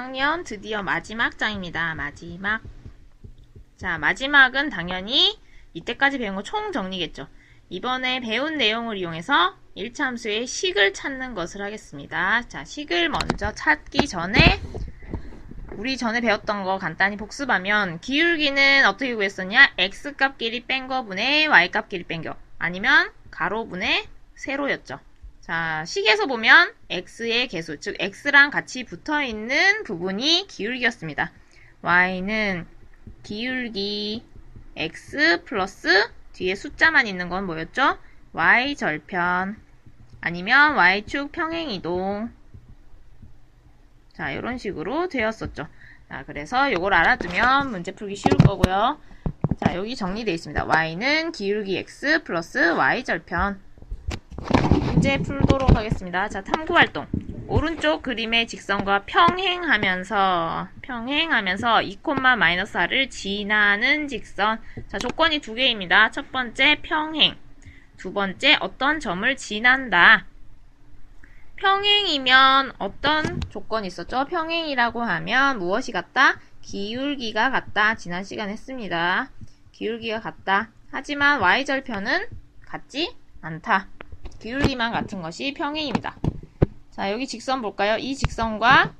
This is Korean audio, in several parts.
2학년 드디어 마지막 장입니다. 마지막. 자, 마지막은 당연히 이때까지 배운 거 총 정리겠죠. 이번에 배운 내용을 이용해서 1차 함수의 식을 찾는 것을 하겠습니다. 자, 식을 먼저 찾기 전에 우리 전에 배웠던 거 간단히 복습하면 기울기는 어떻게 구했었냐? x값끼리 뺀 거분의 y값끼리 뺀 거. 아니면 가로분의 세로였죠. 자, 식에서 보면 x의 개수, 즉 x랑 같이 붙어 있는 부분이 기울기였습니다. y는 기울기 x 플러스 뒤에 숫자만 있는 건 뭐였죠? y 절편 아니면 y축 평행이동 자, 이런 식으로 되었었죠. 자, 그래서 이걸 알아두면 문제 풀기 쉬울 거고요. 자, 여기 정리되어 있습니다. y는 기울기 x 플러스 y 절편 문제 풀도록 하겠습니다. 자, 탐구활동. 오른쪽 그림의 직선과 평행하면서 평행하면서 2,-4를 지나는 직선. 자, 조건이 두 개입니다. 첫 번째 평행. 두 번째 어떤 점을 지난다. 평행이면 어떤 조건이 있었죠? 평행이라고 하면 무엇이 같다? 기울기가 같다. 지난 시간에 했습니다. 기울기가 같다. 하지만 y절편은 같지 않다. 기울기만 같은 것이 평행입니다. 자, 여기 직선 볼까요? 이 직선과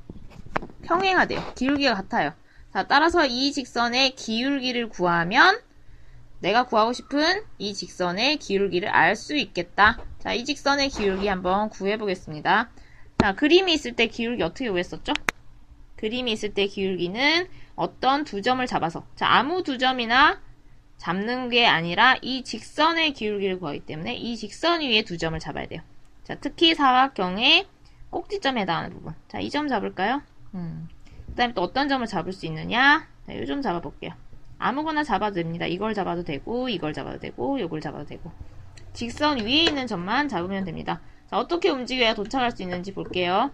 평행하대요. 기울기가 같아요. 자, 따라서 이 직선의 기울기를 구하면 내가 구하고 싶은 이 직선의 기울기를 알 수 있겠다. 자, 이 직선의 기울기 한번 구해보겠습니다. 자, 그림이 있을 때 기울기 어떻게 구했었죠? 그림이 있을 때 기울기는 어떤 두 점을 잡아서 자, 아무 두 점이나 잡는 게 아니라 이 직선의 기울기를 구하기 때문에 이 직선 위에 두 점을 잡아야 돼요. 자, 특히 사각형의 꼭지점에 해당하는 부분. 자, 이 점 잡을까요? 음. 그 다음에 또 어떤 점을 잡을 수 있느냐? 자, 이점 잡아볼게요. 아무거나 잡아도 됩니다. 이걸 잡아도 되고, 이걸 잡아도 되고, 이걸 잡아도 되고. 직선 위에 있는 점만 잡으면 됩니다. 자, 어떻게 움직여야 도착할 수 있는지 볼게요.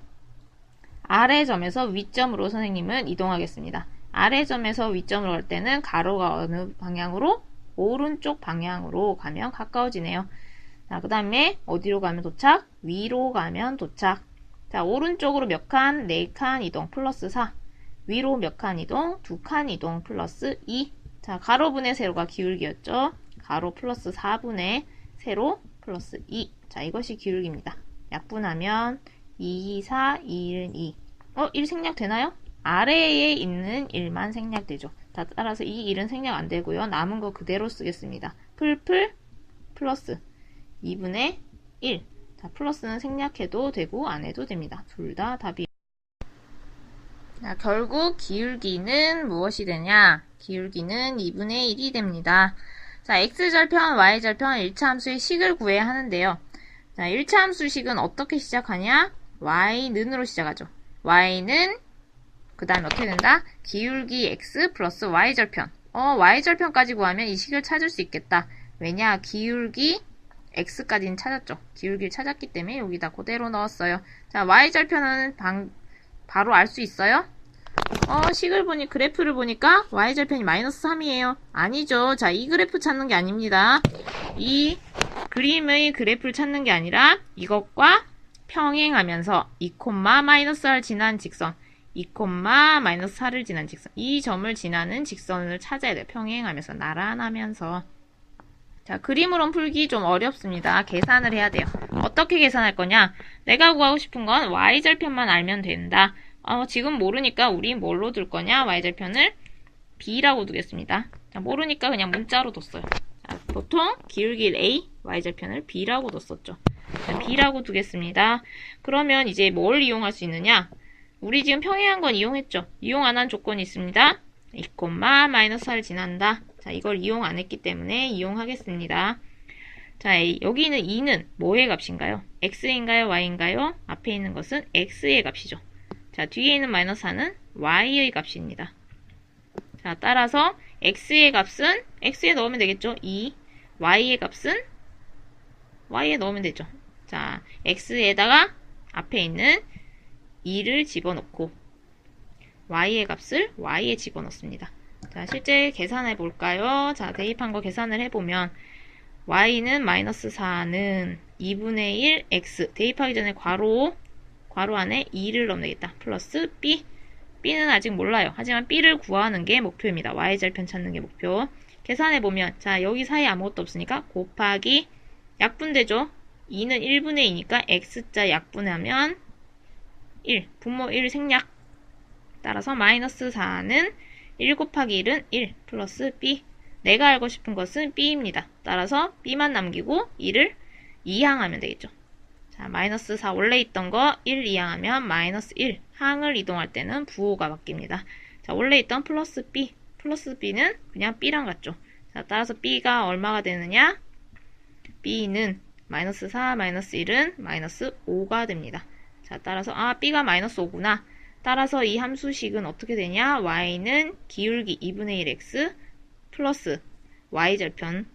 아래 점에서 위점으로 선생님은 이동하겠습니다. 아래 점에서 위점으로 갈 때는 가로가 어느 방향으로? 오른쪽 방향으로 가면 가까워지네요. 자, 그 다음에 어디로 가면 도착? 위로 가면 도착. 자, 오른쪽으로 몇 칸? 4칸 이동 플러스 4. 위로 몇 칸 이동? 2칸 이동 플러스 2. 자, 가로분의 세로가 기울기였죠. 가로 플러스 4분의 세로 플러스 2. 자, 이것이 기울기입니다. 약분하면 2, 4, 1, 2. 어, 1 생략되나요? 아래에 있는 1만 생략되죠. 따라서 이 1은 생략 안 되고요. 남은 거 그대로 쓰겠습니다. 풀풀 플러스 2분의 1. 자, 플러스는 생략해도 되고 안 해도 됩니다. 둘 다 답이 자, 결국 기울기는 무엇이 되냐? 기울기는 2분의 1이 됩니다. 자, x절편, y절편 1차 함수의 식을 구해야 하는데요. 자, 1차 함수 식은 어떻게 시작하냐? y는으로 시작하죠. y는 그 다음에 어떻게 된다? 기울기 x 플러스 y절편. 어, y절편까지 구하면 이 식을 찾을 수 있겠다. 왜냐? 기울기 x까지는 찾았죠. 기울기를 찾았기 때문에 여기다 그대로 넣었어요. 자, y절편은 방, 바로 알 수 있어요? 어, 식을 보니, 그래프를 보니까 y절편이 마이너스 3이에요. 아니죠. 자, 이 그래프 찾는 게 아닙니다. 이 그림의 그래프를 찾는 게 아니라 이것과 평행하면서 2, 마이너스 r 지난 직선 2, 마이너스 4를 지난 직선. 이 점을 지나는 직선을 찾아야 돼요. 평행하면서, 나란하면서. 자, 그림으론 풀기 좀 어렵습니다. 계산을 해야 돼요. 어떻게 계산할 거냐? 내가 구하고 싶은 건 y절편만 알면 된다. 어, 지금 모르니까 우리 뭘로 둘 거냐? y절편을 b라고 두겠습니다. 자, 모르니까 그냥 문자로 뒀어요. 자, 보통 기울기 a, y절편을 b라고 뒀었죠. 자, b라고 두겠습니다. 그러면 이제 뭘 이용할 수 있느냐? 우리 지금 평행한 건 이용했죠. 이용 안 한 조건이 있습니다. 2, 마이너스 4를 지난다. 자, 이걸 이용 안 했기 때문에 이용하겠습니다. 자, 여기는 2는 뭐의 값인가요? x인가요? y인가요? 앞에 있는 것은 x의 값이죠. 자, 뒤에 있는 마이너스 4는 y의 값입니다. 자, 따라서 x의 값은 x에 넣으면 되겠죠? 2. y의 값은 y에 넣으면 되죠. 자, x에다가 앞에 있는 2를 집어넣고 y의 값을 y에 집어넣습니다. 자, 실제 계산해 볼까요? 자, 대입한 거 계산을 해보면 y는 마이너스 4는 2분의 1 x 대입하기 전에 괄호 괄호 안에 2를 넣으면 되겠다. 플러스 b B는 아직 몰라요. 하지만 B를 구하는 게 목표입니다. Y절편 찾는 게 목표. 계산해 보면, 자, 여기 사이에 아무것도 없으니까 곱하기 약분되죠? 2는 1분의 2니까 X자 약분하면 1. 분모 1 생략. 따라서 마이너스 4는 1 곱하기 1은 1 플러스 B. 내가 알고 싶은 것은 B입니다. 따라서 B만 남기고 1을 이항하면 되겠죠. 자, 마이너스 4 원래 있던 거1 이항하면 마이너스 1. 항을 이동할 때는 부호가 바뀝니다. 자, 원래 있던 플러스 B. 플러스 B는 그냥 B랑 같죠. 자, 따라서 B가 얼마가 되느냐? B는 마이너스 4, 마이너스 1은 마이너스 5가 됩니다. 자, 따라서 아, B가 마이너스 5구나. 따라서 이 함수식은 어떻게 되냐? Y는 기울기 2분의 1X 플러스 Y절편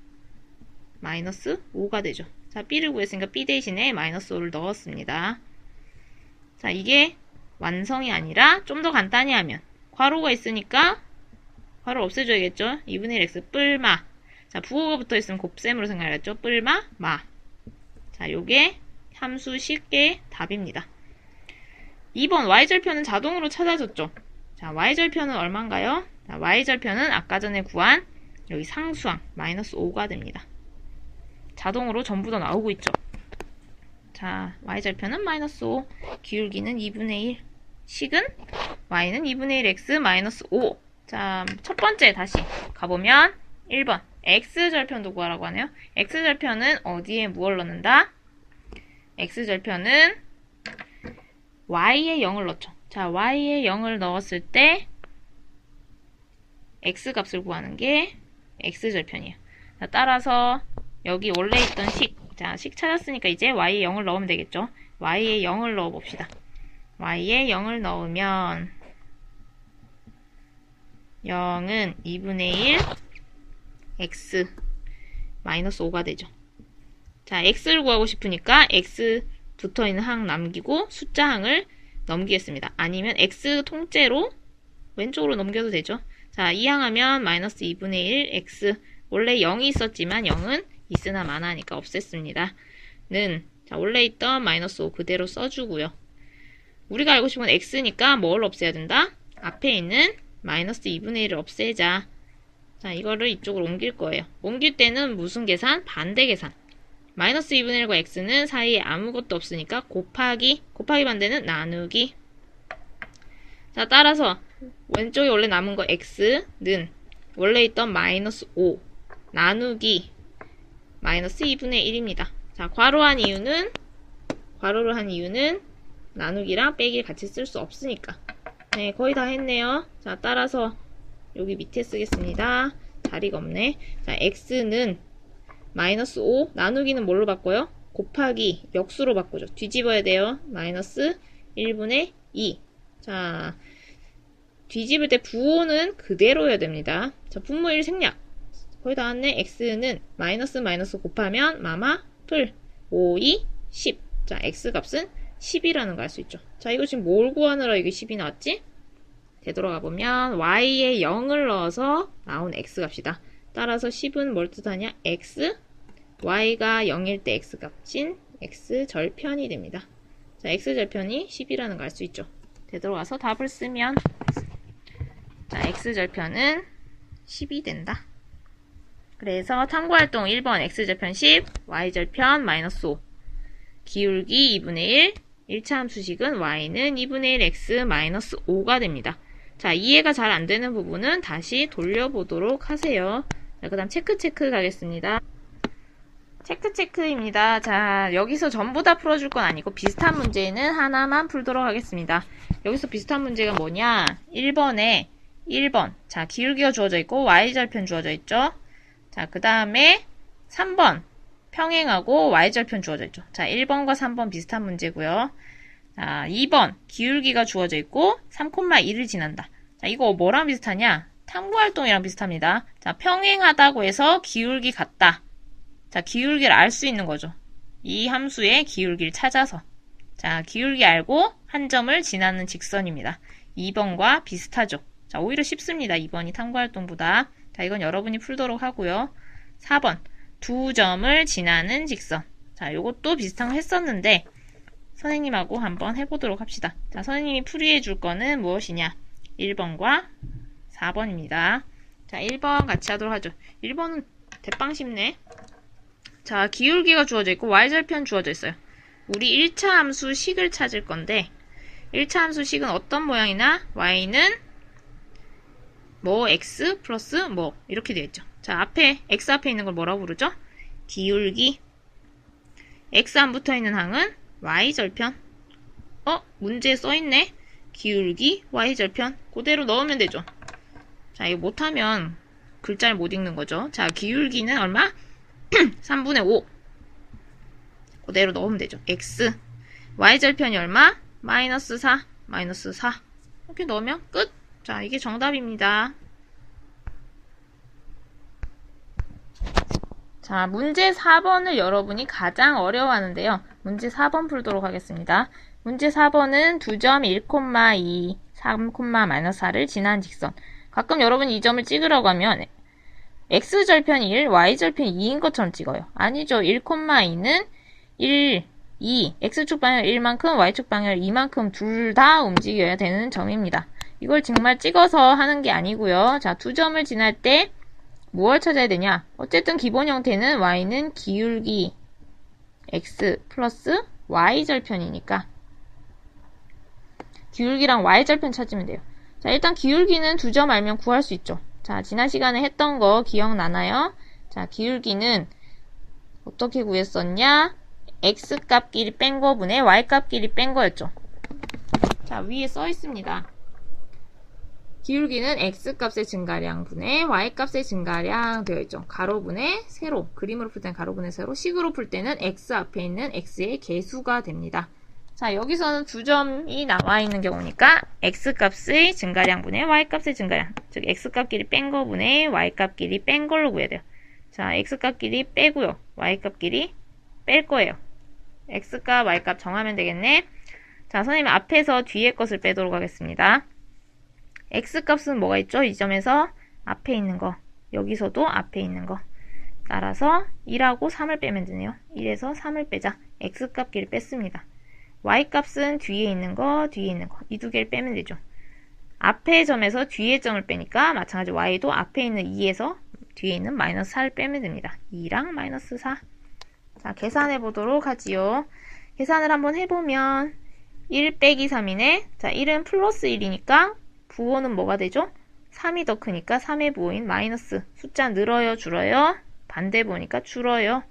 마이너스 5가 되죠. 자, B를 구했으니까 B 대신에 마이너스 5를 넣었습니다. 자, 이게 완성이 아니라 좀 더 간단히 하면 괄호가 있으니까 괄호 없애줘야겠죠? 2분의 1x 뿔마 자, 부호가 붙어 있으면 곱셈으로 생각하겠죠? 뿔마, 마. 자, 요게 함수 쉽게 답입니다. 2번 y절편은 자동으로 찾아졌죠? 자, y절편은 얼마인가요? 자, y절편은 아까 전에 구한 여기 상수항 마이너스 5가 됩니다. 자동으로 전부 다 나오고 있죠. 자, y절편은 마이너스 5, 기울기는 2분의 1, 식은 y는 2분의 1 x 마이너스 5. 자, 첫 번째 다시 가보면 1번 x절편도 구하라고 하네요. x절편은 어디에 무엇을 넣는다? x절편은 y에 0을 넣죠. 자, y에 0을 넣었을 때 x 값을 구하는 게 x절편이에요. 자, 따라서 여기 원래 있던 식, 자, 식 찾았으니까 이제 y에 0을 넣으면 되겠죠. y에 0을 넣어 봅시다. y에 0을 넣으면 0은 2분의 1 x 마이너스 5가 되죠. 자, x를 구하고 싶으니까 x 붙어 있는 항 남기고 숫자 항을 넘기겠습니다. 아니면 x 통째로 왼쪽으로 넘겨도 되죠. 자, 이항하면 마이너스 2분의 1 x 원래 0이 있었지만 0은 있으나 마나니까 없앴습니다. 는 자, 원래 있던 마이너스 5 그대로 써주고요. 우리가 알고 싶은 x니까 뭘 없애야 된다? 앞에 있는 마이너스 2분의 1을 없애자. 자, 이거를 이쪽으로 옮길 거예요. 옮길 때는 무슨 계산? 반대 계산. 마이너스 2분의 1과 x는 사이에 아무것도 없으니까 곱하기, 곱하기 반대는 나누기. 자, 따라서 왼쪽에 원래 남은 거 x는 원래 있던 마이너스 5 나누기 마이너스 2분의 1입니다. 자, 괄호한 이유는 괄호를 한 이유는 나누기랑 빼기 같이 쓸 수 없으니까. 네, 거의 다 했네요. 자, 따라서 여기 밑에 쓰겠습니다. 자리가 없네. 자, x는 마이너스 5 나누기는 뭘로 바꿔요? 곱하기 역수로 바꾸죠. 뒤집어야 돼요. 마이너스 1분의 2. 자, 뒤집을 때 부호는 그대로여야 됩니다. 자, 분모 1 생략. 거의 다 왔네. x는 마이너스 마이너스 곱하면 마마 풀 5, 2, 10. 자, x 값은 10이라는 거 알 수 있죠. 자, 이거 지금 뭘 구하느라 이게 10이 나왔지? 되돌아가 보면 y에 0을 넣어서 나온 x 값이다. 따라서 10은 뭘 뜻하냐? x, y가 0일 때 x 값인 x 절편이 됩니다. 자, x 절편이 10이라는 걸 알 수 있죠. 되돌아가서 답을 쓰면 자, x 절편은 10이 된다. 그래서 탐구활동 1번 x절편 10, y절편 마이너스 5 기울기 2분의 1 1차 함수식은 y는 2분의 1 x 마이너스 5가 됩니다. 자, 이해가 잘 안 되는 부분은 다시 돌려보도록 하세요. 자, 그 다음 체크 체크 가겠습니다. 체크 체크입니다. 자, 여기서 전부 다 풀어줄 건 아니고 비슷한 문제는 하나만 풀도록 하겠습니다. 여기서 비슷한 문제가 뭐냐? 1번에 1번. 자, 기울기가 주어져 있고 y절편 주어져 있죠. 자, 그 다음에 3번. 평행하고 y절편 주어져 있죠. 자, 1번과 3번 비슷한 문제고요. 자, 2번 기울기가 주어져 있고 3,1을 지난다. 자, 이거 뭐랑 비슷하냐? 탐구활동이랑 비슷합니다. 자, 평행하다고 해서 기울기 같다. 자, 기울기를 알 수 있는 거죠. 이 함수의 기울기를 찾아서. 자, 기울기 알고 한 점을 지나는 직선입니다. 2번과 비슷하죠. 자, 오히려 쉽습니다. 2번이 탐구활동보다. 자, 이건 여러분이 풀도록 하고요. 4번. 두 점을 지나는 직선. 자, 요것도 비슷한 거 했었는데, 선생님하고 한번 해보도록 합시다. 자, 선생님이 풀이해 줄 거는 무엇이냐? 1번과 4번입니다. 자, 1번 같이 하도록 하죠. 1번은 대빵 쉽네. 자, 기울기가 주어져 있고 y절편 주어져 있어요. 우리 1차 함수 식을 찾을 건데 1차 함수 식은 어떤 모양이나 y는 뭐 x 플러스 뭐 이렇게 되어 있죠. 자, 앞에 x 앞에 있는 걸 뭐라고 부르죠? 기울기. x 안 붙어 있는 항은 y절편. 어, 문제에 써 있네. 기울기 y절편. 그대로 넣으면 되죠. 자, 이거 못하면 글자를 못 읽는 거죠. 자, 기울기는 얼마? 3분의 5. 그대로 넣으면 되죠. x. y절편이 얼마? 마이너스 4. 마이너스 4. 이렇게 넣으면 끝. 자, 이게 정답입니다. 자, 문제 4번을 여러분이 가장 어려워하는데요. 문제 4번 풀도록 하겠습니다. 문제 4번은 2점 1,2, 3,-4를 지난 직선. 가끔 여러분이 이 점을 찍으라고 하면 x절편 1, y절편 2인 것처럼 찍어요. 아니죠. 1,2는 1, 2, x축 방향 1만큼, y축 방향 2만큼 둘 다 움직여야 되는 점입니다. 이걸 정말 찍어서 하는 게 아니고요. 자, 두 점을 지날 때 무엇을 찾아야 되냐? 어쨌든 기본 형태는 y는 기울기 x 플러스 y절편이니까 기울기랑 y절편 찾으면 돼요. 자, 일단 기울기는 두 점 알면 구할 수 있죠. 자, 지난 시간에 했던 거 기억나나요? 자, 기울기는 어떻게 구했었냐? x값끼리 뺀 거분에 y값끼리 뺀 거였죠. 자, 위에 써 있습니다. 기울기는 x값의 증가량 분의 y값의 증가량 되어 있죠. 가로분의 세로, 그림으로 풀 때는 가로분의 세로, 식으로 풀 때는 x 앞에 있는 x의 개수가 됩니다. 자, 여기서는 두 점이 나와 있는 경우니까 x값의 증가량분의 y값의 증가량, 즉 x값끼리 뺀 거분의 y값끼리 뺀 걸로 구해야 돼요. 자, x값끼리 빼고요. y값끼리 뺄 거예요. x값, y값 정하면 되겠네. 자, 선생님 앞에서 뒤에 것을 빼도록 하겠습니다. x값은 뭐가 있죠? 이 점에서 앞에 있는 거, 여기서도 앞에 있는 거. 따라서 1하고 3을 빼면 되네요. 1에서 3을 빼자. x값끼리 뺐습니다. Y값은 뒤에 있는 거, 뒤에 있는 거. 이 두 개를 빼면 되죠. 앞에 점에서 뒤에 점을 빼니까 마찬가지 y도 앞에 있는 2에서 뒤에 있는 마이너스 4를 빼면 됩니다. 2랑 마이너스 4. 자, 계산해 보도록 하지요. 계산을 한번 해보면 1 빼기 3이네. 자, 1은 플러스 1이니까 부호는 뭐가 되죠? 3이 더 크니까 3의 부호인 마이너스. 숫자 늘어요, 줄어요? 반대 보니까 줄어요.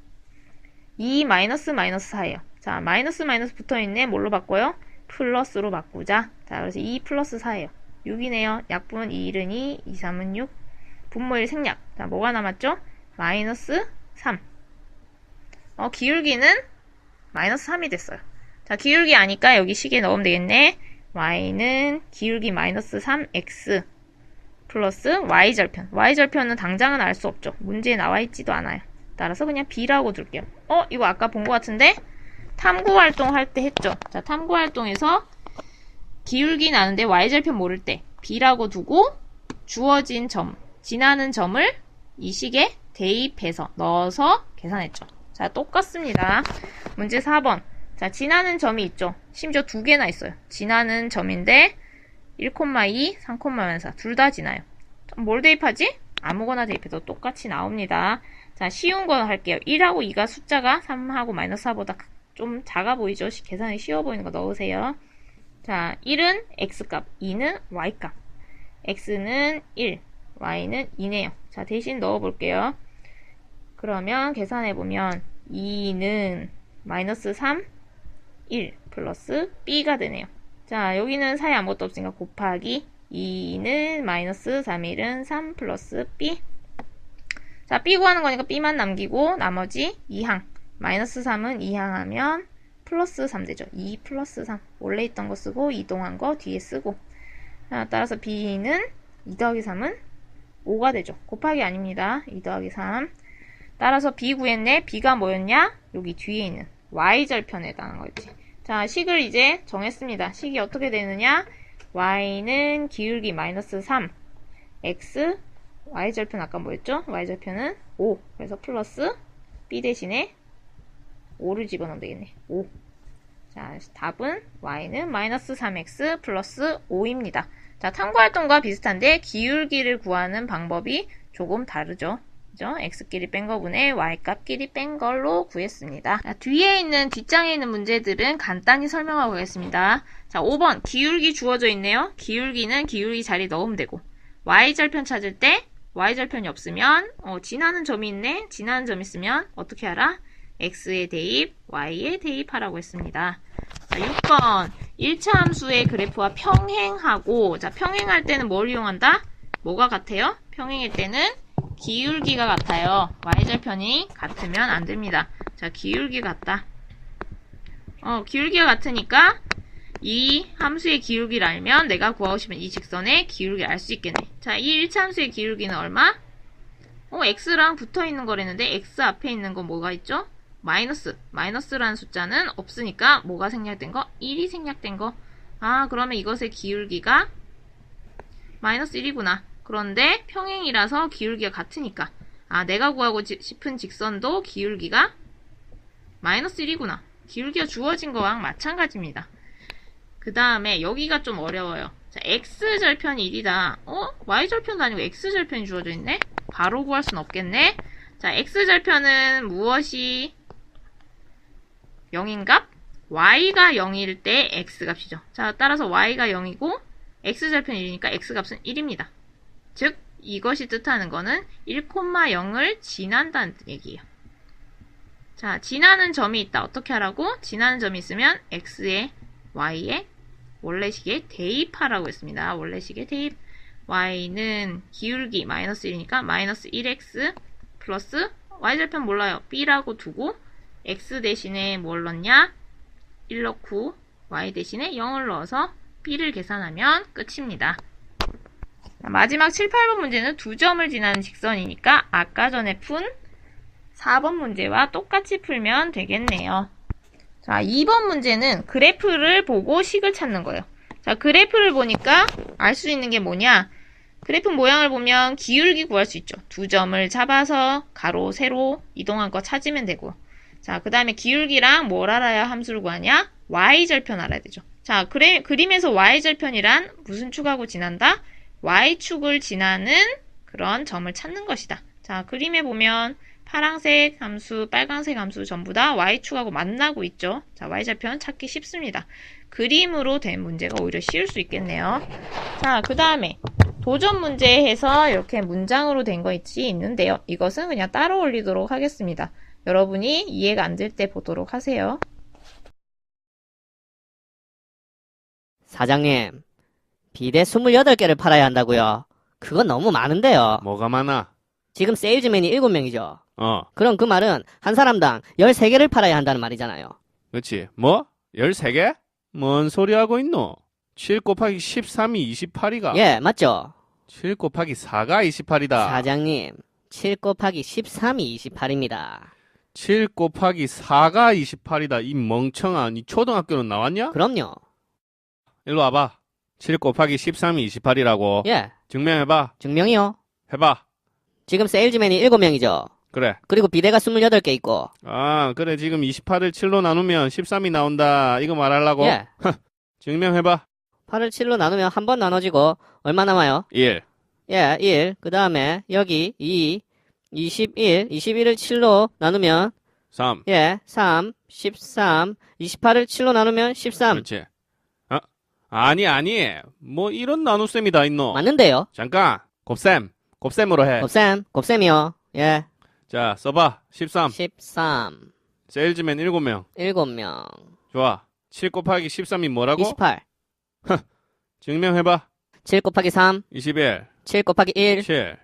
2 마이너스 마이너스 4예요. 자, 마이너스 마이너스 붙어있네. 뭘로 바꿔요? 플러스로 바꾸자. 자, 그래서 2 플러스 4예요. 6이네요. 약분 2, 1은 2, 2, 3은 6. 분모일 생략. 자, 뭐가 남았죠? 마이너스 3. 어, 기울기는 마이너스 3이 됐어요. 자, 기울기 아니까 여기 식에 넣으면 되겠네. y는 기울기 마이너스 3x 플러스 y절편. y절편은 당장은 알 수 없죠. 문제에 나와 있지도 않아요. 따라서 그냥 b라고 둘게요. 어? 이거 아까 본 것 같은데? 탐구 활동 할 때 했죠. 자, 탐구 활동에서 기울기 나는데 y절편 모를 때 b라고 두고 주어진 점, 지나는 점을 이 식에 대입해서 넣어서 계산했죠. 자, 똑같습니다. 문제 4번. 자, 지나는 점이 있죠. 심지어 두 개나 있어요. 지나는 점인데 1,2, 3,4. 둘 다 지나요. 뭘 대입하지? 아무거나 대입해도 똑같이 나옵니다. 자, 쉬운 거 할게요. 1하고 2가 숫자가 3하고 마이너스 4보다 좀 작아 보이죠? 계산이 쉬워 보이는 거 넣으세요. 자, 1은 x값, 2는 y값. x는 1, y는 2네요. 자, 대신 넣어볼게요. 그러면 계산해보면 2는 마이너스 3, 1 플러스 b가 되네요. 자, 여기는 사이 아무것도 없으니까 곱하기 2는 마이너스 3, 1은 3 플러스 b. 자, b 구하는 거니까 b만 남기고 나머지 2항. 마이너스 3은 2항 하면 플러스 3 되죠. 2 플러스 3. 원래 있던 거 쓰고 이동한 거 뒤에 쓰고. 자, 따라서 b는 2 더하기 3은 5가 되죠. 곱하기 아닙니다. 2 더하기 3. 따라서 b 구했네. b가 뭐였냐? 여기 뒤에 있는 y절편에 해당하는 거지. 자, 식을 이제 정했습니다. 식이 어떻게 되느냐? y는 기울기 마이너스 3, x, y절편 아까 뭐였죠? y절편은 5. 그래서 플러스 b 대신에 5를 집어넣으면 되겠네. 5. 자, 답은 y는 마이너스 3x 플러스 5입니다. 자, 탐구활동과 비슷한데 기울기를 구하는 방법이 조금 다르죠. 그죠? x끼리 뺀 거분의 y값끼리 뺀 걸로 구했습니다. 자, 뒤에 있는 뒷장에 있는 문제들은 간단히 설명하고 가겠습니다. 자, 5번 기울기 주어져 있네요. 기울기는 기울기 자리 넣으면 되고 y절편 찾을 때 y절편이 없으면 어, 지나는 점이 있네. 지나는 점 있으면 어떻게 알아? X에 대입, y에 대입하라고 했습니다. 자, 6번 1차 함수의 그래프와 평행하고 자, 평행할 때는 뭘 이용한다? 뭐가 같아요? 평행일 때는 기울기가 같아요. y절편이 같으면 안 됩니다. 자, 기울기 같다. 어, 기울기가 같으니까 이 함수의 기울기를 알면 내가 구하고 싶은 이 직선의 기울기를 알 수 있겠네. 자, 이 1차 함수의 기울기는 얼마? 어, x랑 붙어 있는 거랬는데 x 앞에 있는 건 뭐가 있죠? 마이너스. 마이너스라는 숫자는 없으니까 뭐가 생략된 거? 1이 생략된 거. 아, 그러면 이것의 기울기가 마이너스 1이구나. 그런데 평행이라서 기울기가 같으니까. 아, 내가 구하고 지- 싶은 직선도 기울기가 마이너스 1이구나. 기울기가 주어진 거랑 마찬가지입니다. 그 다음에 여기가 좀 어려워요. 자, x절편이 1이다. 어? y절편도 아니고 x절편이 주어져 있네? 바로 구할 순 없겠네? 자, x절편은 무엇이 0인값? y가 0일 때 x값이죠. 자, 따라서 y가 0이고 x절편이 1이니까 x값은 1입니다. 즉, 이것이 뜻하는 거는 1,0을 지난다는 얘기예요. 자, 지나는 점이 있다. 어떻게 하라고? 지나는 점이 있으면 x에 y에 원래식에 대입하라고 했습니다. 원래식에 대입. y는 기울기 마이너스 1이니까 마이너스 1x 플러스 y절편 몰라요. b라고 두고 x 대신에 뭘 넣냐? 1 넣고 y 대신에 0을 넣어서 b를 계산하면 끝입니다. 자, 마지막 7, 8번 문제는 두 점을 지나는 직선이니까 아까 전에 푼 4번 문제와 똑같이 풀면 되겠네요. 자, 2번 문제는 그래프를 보고 식을 찾는 거예요. 자, 그래프를 보니까 알 수 있는 게 뭐냐? 그래프 모양을 보면 기울기 구할 수 있죠. 두 점을 잡아서 가로, 세로 이동한 거 찾으면 되고. 자, 그 다음에 기울기랑 뭘 알아야 함수를 구하냐? y절편 알아야 되죠. 자, 그래, 그림에서 y절편이란 무슨 축하고 지난다? y축을 지나는 그런 점을 찾는 것이다. 자, 그림에 보면 파랑색 함수, 빨간색 함수 전부 다 y축하고 만나고 있죠. 자, y절편 찾기 쉽습니다. 그림으로 된 문제가 오히려 쉬울 수 있겠네요. 자, 그 다음에 도전 문제에서 이렇게 문장으로 된 거 있지 있는데요. 이것은 그냥 따로 올리도록 하겠습니다. 여러분이 이해가 안 될 때 보도록 하세요. 사장님, 비대 28개를 팔아야 한다고요. 그건 너무 많은데요. 뭐가 많아? 지금 세일즈맨이 7명이죠. 어, 그럼 그 말은 한 사람당 13개를 팔아야 한다는 말이잖아요. 그렇지. 뭐? 13개? 뭔 소리 하고 있노? 7 곱하기 13이 28이가. 예, 맞죠? 7 곱하기 4가 28이다. 사장님, 7 곱하기 13이 28입니다. 7 곱하기 4가 28이다. 이 멍청아. 니 초등학교는 나왔냐? 그럼요. 일로 와봐. 7 곱하기 13이 28이라고. 예, 증명해봐. 증명이요. 해봐. 지금 세일즈맨이 7명이죠. 그래. 그리고 비대가 28개 있고. 아, 그래. 지금 28을 7로 나누면 13이 나온다. 이거 말하려고? 예, 증명해봐. 8을 7로 나누면 한 번 나눠지고 얼마 남아요? 1. 예, 1. 그 다음에 여기 2, 21, 21을 7로 나누면 3. 예, 3, 13, 28을 7로 나누면 13. 그렇지. 아, 아니, 아니. 뭐 이런 나눗셈이 다 있노? 맞는데요? 잠깐. 곱셈. 곱셈으로 해. 곱셈, 곱셈이요. 예, 자, 써봐. 13. 13, 세일즈맨 7명. 7명, 좋아. 7 곱하기 13이 뭐라고? 28, 증명해봐. 7 곱하기 3, 21. 7 곱하기 1, 7.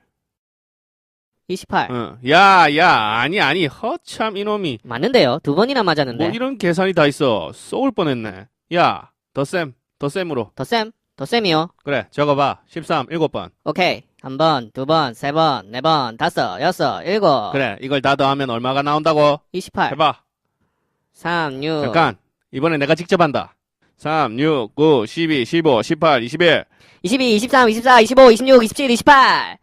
28. 응. 야, 야, 아니, 아니. 허참 이놈이. 맞는데요? 두 번이나 맞았는데. 뭐 이런 계산이 다 있어. 쏘울 뻔했네. 야, 더셈. 더셈으로. 덧셈, 덧셈이요. 그래, 적어봐. 13, 7번. 오케이. 한 번, 두 번, 세 번, 네 번, 다섯, 여섯, 일곱. 그래, 이걸 다 더하면 얼마가 나온다고? 28, 해봐. 3, 6, 잠깐. 이번에 내가 직접 한다. 3, 6, 9, 12, 15, 18, 21. 22, 23, 24, 25, 26, 27, 28.